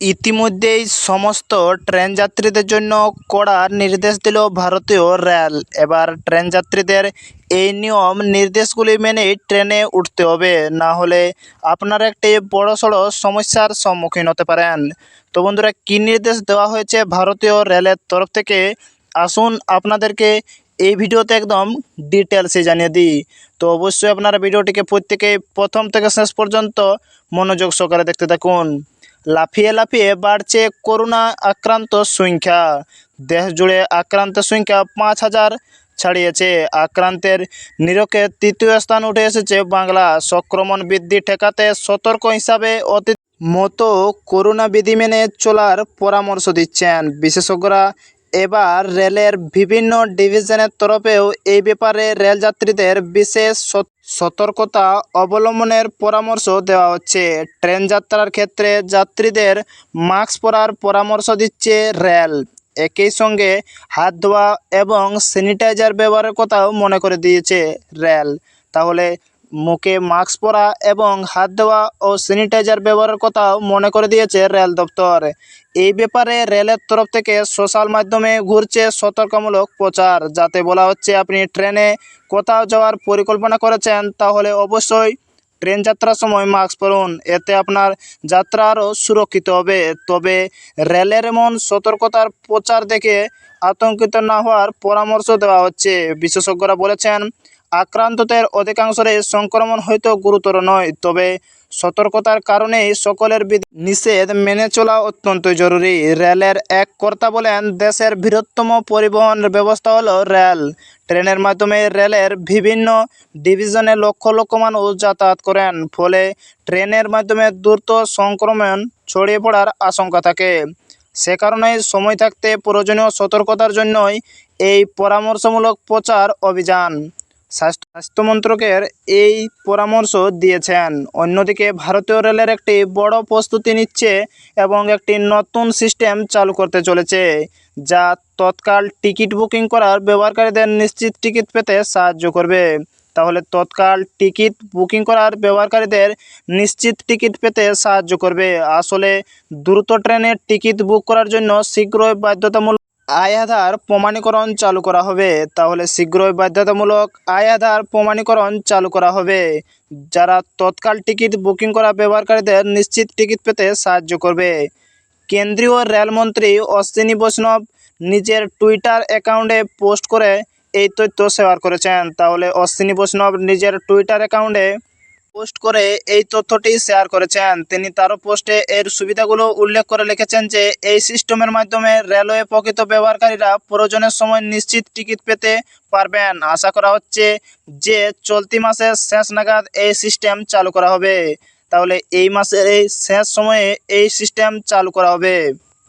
ইতিমধ্যেই সমস্ত ট্রেন যাত্রীদের জন্য কড়া নির্দেশ দিল ভারতীয় রেল। এবার ট্রেন যাত্রীদের এই নিয়ম নির্দেশগুলি মেনেই ট্রেনে উঠতে হবে। না হলে আপনারা একটি বড়সড় সমস্যার সম্মুখীন হতে পারেন। তো বন্ধুরা, কী নির্দেশ দেওয়া হয়েছে ভারতীয় রেলের তরফ থেকে? আসুন আপনাদেরকে এই ভিডিওতে একদম ডিটেলসে জানিয়ে দিই। তো অবশ্যই আপনারা ভিডিওটিকে প্রত্যেকেই প্রথম থেকে শেষ পর্যন্ত মনোযোগ সহকারে দেখতে থাকুন। লাফিয়ে লাফিয়ে বাড়ছে করোনা আক্রান্ত সংখ্যা। দেশ জুড়ে আক্রান্তের সংখ্যা পাঁচ হাজার ছাড়িয়েছে। আক্রান্তের নিরকে তৃতীয় স্থান উঠে এসেছে বাংলা। সংক্রমণ বৃদ্ধি ঠেকাতে সতর্ক হিসাবে অতি মতো করোনা বিধি মেনে চলার পরামর্শ দিচ্ছেন। বিশেষজ্ঞরা এবার রেলের বিভিন্ন ডিভিশনের তরফেও এই ব্যাপারে রেলযাত্রীদের বিশেষ সতর্কতা অবলম্বনের পরামর্শ দেওয়া হচ্ছে। ট্রেন যাত্রার ক্ষেত্রে যাত্রীদের মাস্ক পরার পরামর্শ দিচ্ছে রেল। একই সঙ্গে হাত ধোয়া এবং স্যানিটাইজার ব্যবহারের কথাও মনে করে দিয়েছে রেল। তাহলে মুখে মাস্ক পরা এবং হাত দেওয়া ও স্যানিটাইজার ব্যবহারের কথাও মনে করে দিয়েছে রেল দপ্তর। এই ব্যাপারে রেলের তরফ থেকে সোশ্যাল মাধ্যমে ঘুরছে সতর্কমূলক প্রচার, যাতে বলা হচ্ছে আপনি ট্রেনে কোথাও যাওয়ার পরিকল্পনা করেছেন, তাহলে অবশ্যই ট্রেন যাত্রার সময় মাস্ক পরুন। এতে আপনার যাত্রা আরও সুরক্ষিত হবে। তবে রেলের এমন সতর্কতার প্রচার দেখে আতঙ্কিত না হওয়ার পরামর্শ দেওয়া হচ্ছে। বিশেষজ্ঞরা বলেছেন আক্রান্তদের অধিকাংশেরই সংক্রমণ হয়তো গুরুতর নয়, তবে সতর্কতার কারণেই সকলের নিষেধ মেনে চলা অত্যন্ত জরুরি। রেলের এক কর্তা বলেন, দেশের বৃহত্তম পরিবহন ব্যবস্থা হলো রেল। ট্রেনের মাধ্যমে রেলের বিভিন্ন ডিভিশনে লক্ষ লক্ষ মানুষ যাতায়াত করেন, ফলে ট্রেনের মাধ্যমে দ্রুত সংক্রমণ ছড়িয়ে পড়ার আশঙ্কা থাকে। সে কারণে সময় থাকতে প্রয়োজনীয় সতর্কতার জন্যই এই পরামর্শমূলক প্রচার অভিযান। স্বাস্থ্য মন্ত্রকের এই পরামর্শ দিয়েছেন। অন্যদিকে ভারতীয় রেলের একটি বড় প্রস্তুতি নিচ্ছে এবং একটি নতুন সিস্টেম চালু করতে চলেছে, যা তৎকাল টিকিট বুকিং করার ব্যবহারকারীদের নিশ্চিত টিকিট পেতে সাহায্য করবে। তাহলে তৎকাল টিকিট বুকিং করার ব্যবহারকারীদের নিশ্চিত টিকিট পেতে সাহায্য করবে। আসলে দ্রুত ট্রেনের টিকিট বুক করার জন্য শীঘ্রই বাধ্যতামূলক আয় আধার প্রমাণীকরণ চালু করা হবে। তাহলে শীঘ্রই বাধ্যতামূলক আয় আধার প্রমাণীকরণ চালু করা হবে। যারা তৎকাল টিকিট বুকিং করা ব্যবহারকারীদের নিশ্চিত টিকিট পেতে সাহায্য করবে। কেন্দ্রীয় রেলমন্ত্রী অশ্বিনী বৈষ্ণব নিজের টুইটার অ্যাকাউন্টে পোস্ট করে এই তথ্য শেয়ার করেছেন। তাহলে অশ্বিনী বৈষ্ণব নিজের টুইটার অ্যাকাউন্টে পোস্ট করে এই তথ্যটি শেয়ার করেছেন। তিনি তারও পোস্টে এর সুবিধাগুলো উল্লেখ করে লিখেছেন যে, এই সিস্টেমের মাধ্যমে রেলওয়ে প্রকৃত ব্যবহারকারীরা প্রয়োজনের সময় নিশ্চিত টিকিট পেতে পারবেন। আশা করা হচ্ছে যে চলতি মাসের শেষ নাগাদ এই সিস্টেম চালু করা হবে। তাহলে এই মাসের এই শেষ সময়ে এই সিস্টেম চালু করা হবে।